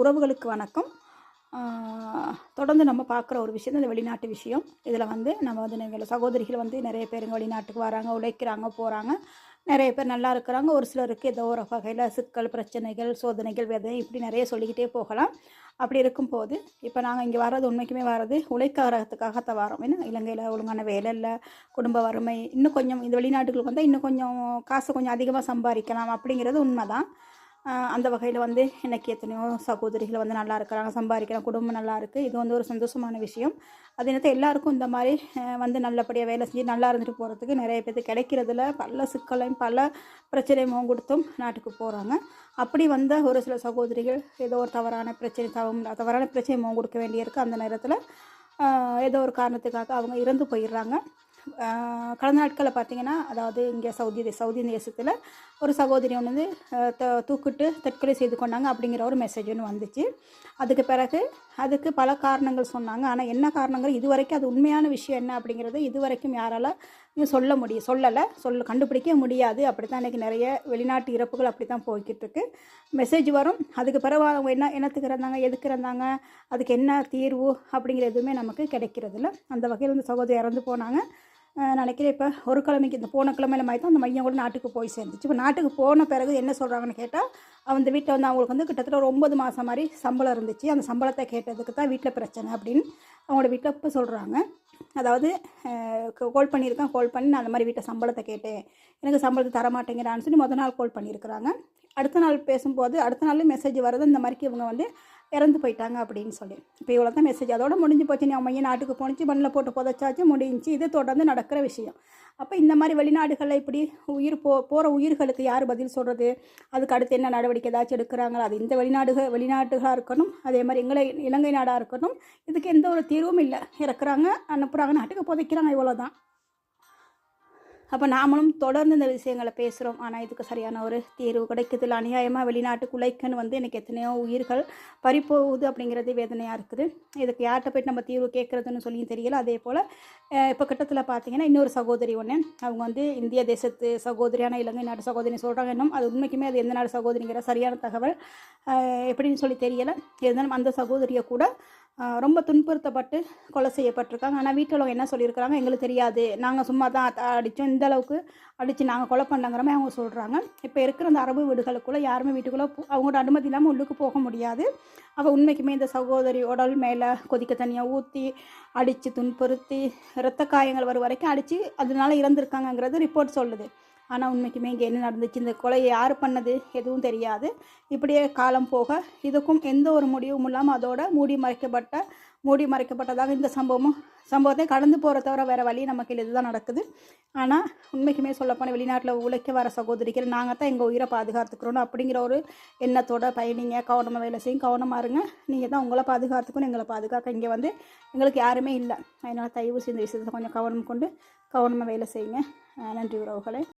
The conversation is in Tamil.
உறவுகளுக்கு வணக்கம். தொடர்ந்து நம்ம பார்க்குற ஒரு விஷயம் இந்த வெளிநாட்டு விஷயம். இதில் வந்து நம்ம வந்து எங்கள் சகோதரிகள் வந்து நிறைய பேருங்க வெளிநாட்டுக்கு வராங்க உழைக்கிறாங்க போகிறாங்க. நிறைய பேர் நல்லா இருக்கிறாங்க. ஒரு சிலருக்கு ஏதோ ஒரு வகையில் சிக்கல் பிரச்சனைகள் சோதனைகள் வேதனை இப்படி நிறைய சொல்லிக்கிட்டே போகலாம். அப்படி இருக்கும்போது இப்போ நாங்கள் இங்கே வர்றது உண்மைக்குமே வர்றது உழைக்கிறதுக்காகத்தான் வரோம். ஏன்னா இலங்கையில் ஒழுங்கான வேலை இல்லை குடும்ப வறுமை இன்னும் கொஞ்சம் இந்த வெளிநாட்டுகளுக்கு வந்தால் இன்னும் கொஞ்சம் காசு கொஞ்சம் அதிகமாக சம்பாதிக்கலாம் அப்படிங்கிறது உண்மை தான் அந்த வகையில் வந்து எனக்கு எத்தனையோ சகோதரிகள் வந்து நல்லா இருக்கிறாங்க சம்பாதிக்கிறாங்க குடும்பம் நல்லா இருக்குது இது வந்து ஒரு சந்தோஷமான விஷயம். அது நேரத்தில் எல்லாருக்கும் இந்த மாதிரி வந்து நல்லபடியாக வேலை செஞ்சு நல்லா இருந்துட்டு போகிறதுக்கு நிறைய பேருக்கு கிடைக்கிறதுல பல சிக்கலையும் பல பிரச்சனையும் கொடுத்தும் நாட்டுக்கு போகிறாங்க அப்படி வந்த ஒரு சில சகோதரிகள் ஏதோ ஒரு தவறான பிரச்சனை தவம் தவறான பிரச்சனை முகம் கொடுக்க வேண்டியிருக்கு. அந்த நேரத்தில் ஏதோ ஒரு காரணத்துக்காக அவங்க இறந்து போயிடுறாங்க. கடந்த நாட்களில் பார்த்தீங்கன்னா அதாவது இங்கே சவுதி சவுதி தேசத்தில் ஒரு சகோதரி ஒன்று வந்து த- தூக்கிட்டு தற்கொலை செய்து கொண்டாங்க அப்படிங்கிற ஒரு மெசேஜ் ஒன்று வந்துச்சு. அதுக்கு பிறகு அதுக்கு பல காரணங்கள் சொன்னாங்க. ஆனால் என்ன காரணங்கள்? இது வரைக்கும் அது உண்மையான விஷயம் என்ன அப்படிங்கிறது இது வரைக்கும் யாரால சொல்ல முடியும் சொல்லலை. சொல்ல கண்டுபிடிக்க முடியாது. அப்படி தான் இன்றைக்கி நிறைய வெளிநாட்டு இறப்புகள் அப்படி தான் போய்கிட்டு இருக்கு மெசேஜ் வரும். அதுக்கு பிறகு அவங்க என்ன என்னத்துக்கு இருந்தாங்க எதுக்கு இருந்தாங்க அதுக்கு என்ன தீர்வு அப்படிங்கிற எதுவுமே நமக்கு கிடைக்கிறதில்ல. அந்த வகையில் இந்த சகோதரி இறந்து போனாங்க. நினைக்கிறேன் இப்போ ஒரு கிழமைக்கு இந்த போன கிழமையில மாதிரி தான் அந்த மையம் கூட நாட்டுக்கு போய் சேர்ந்துச்சு. இப்போ நாட்டுக்கு போன பிறகு என்ன சொல்கிறாங்கன்னு கேட்டால் அந்த வீட்டில் வந்து அவங்களுக்கு வந்து கிட்டத்தட்ட ஒரு ஒம்பது மாதம் மாதிரி சம்பளம் இருந்துச்சு. அந்த சம்பளத்தை கேட்டதுக்கு தான் வீட்டில் பிரச்சனை அப்படின்னு அவங்களோட வீட்டில் இப்போ சொல்கிறாங்க அதாவது கால் பண்ணியிருக்கேன் கால் பண்ணி நான் அந்த மாதிரி வீட்டை சம்பளத்தை கேட்டேன். எனக்கு சம்பளத்தை தர மாட்டேங்கிறான்னு சொல்லி முத நாள் கால் பண்ணியிருக்கிறாங்க. அடுத்த நாள் பேசும்போது அடுத்த நாள் மெசேஜ் வருது இந்த மாதிரிக்கு இவங்க வந்து இறந்து போயிட்டாங்க அப்படின்னு சொல்லி. இப்போ இவ்வளோ தான் மெசேஜ் அதோட முடிஞ்சு போச்சு. நீ அம்மையை நாட்டுக்கு போணுச்சு மண்ணில் போட்டு புதைச்சாச்சு முடிஞ்சு இது தொடர்ந்து நடக்கிற விஷயம். அப்போ இந்த மாதிரி வெளிநாடுகளில் இப்படி உயிர் போ போகிற உயிர்களுக்கு யார் பதில் சொல்கிறது அதுக்கு அடுத்து என்ன நடவடிக்கை ஏதாச்சும் எடுக்கிறாங்களா? அது இந்த வெளிநாடுகள் வெளிநாடுகளாக இருக்கணும். அதே மாதிரி எங்களை இலங்கை நாடாக இருக்கணும். இதுக்கு எந்த ஒரு தீர்வும் இல்லை. இறக்குறாங்க அனுப்புகிறாங்க நாட்டுக்கு புதைக்கிறாங்க இவ்வளோ தான் அப்போ நாமளும் தொடர்ந்து இந்த விஷயங்களை பேசுகிறோம் ஆனால் இதுக்கு சரியான ஒரு தீர்வு கிடைக்குதில்ல அநியாயமாக வெளிநாட்டுக்கு உழைக்கன்னு வந்து எனக்கு எத்தனையோ உயிர்கள் பறிப்போகுது அப்படிங்கிறது வேதனையாக இருக்குது. இதுக்கு யார்கிட்ட போயிட்டு நம்ம தீர்வு கேட்குறதுன்னு சொல்லியும் தெரியல. அதே போல் இப்போ கிட்டத்தில் பார்த்தீங்கன்னா இன்னொரு சகோதரி ஒன்று அவங்க வந்து இந்திய தேசத்து சகோதரியான இலங்கை நாட்டு சகோதரி சொல்கிறாங்க இன்னும் அது உண்மைக்குமே அது எந்த நாடு சகோதரிங்கிற சரியான தகவல் எப்படின்னு சொல்லி தெரியலை. இருந்தாலும் அந்த சகோதரியை கூட ரொம்ப துன்புறுத்தப்பட்டு கொலை செய்யப்பட்டிருக்காங்க. ஆனால் வீட்டில் அவங்க என்ன சொல்லியிருக்கிறாங்க? எங்களுக்கு தெரியாது. நாங்கள் சும்மா தான் அடித்தோம் இந்த அளவுக்கு அடித்து நாங்கள் கொலை பண்ணங்கிறமே மாதிரி அவங்க சொல்கிறாங்க இப்போ இருக்கிற அந்த அரபு வீடுகளுக்குள்ளே யாருமே வீட்டுக்குள்ளே அவங்களோட அனுமதி இல்லாமல் உள்ளுக்கு போக முடியாது. அவள் உண்மைக்குமே இந்த சகோதரி உடல் மேலே கொதிக்க தனியாக ஊற்றி அடித்து துன்புறுத்தி இரத்த காயங்கள் வரும் வரைக்கும் அடித்து அதனால இறந்துருக்காங்கங்கிறது ரிப்போர்ட் சொல்லுது. ஆனால் உண்மைக்குமே இங்கே என்ன நடந்துச்சு? இந்த கொலையை யார் பண்ணது? எதுவும் தெரியாது. இப்படியே காலம் போக இதுக்கும் எந்த ஒரு முடிவும் இல்லாமல் அதோட மூடி மறைக்கப்பட்ட மூடி மறைக்கப்பட்டதாக இந்த சம்பவமும் சம்பவத்தை கடந்து போகிற தவிர வேறு வழி நமக்கு இல்லை இதுதான் நடக்குது. ஆனால் உண்மைக்குமே சொல்லப்போனால் வெளிநாட்டில் உழைக்க வர சகோதரிகள் நாங்கள் தான் எங்கள் உயிரை பாதுகாத்துக்கிறோம் அப்படிங்கிற ஒரு எண்ணத்தோட பயணிங்க. கவனமாக வேலை செய்யும் கவனமாக இருங்க. நீங்கள் தான் உங்களை பாதுகாத்துக்கணும் எங்களை பாதுகாக்க இங்கே வந்து எங்களுக்கு யாருமே இல்லை. அதனால் தயவு செய்து விஷயத்தை கொஞ்சம் கவனம் கொண்டு கவனமாக வேலை செய்யுங்க. நன்றி உறவுகளே.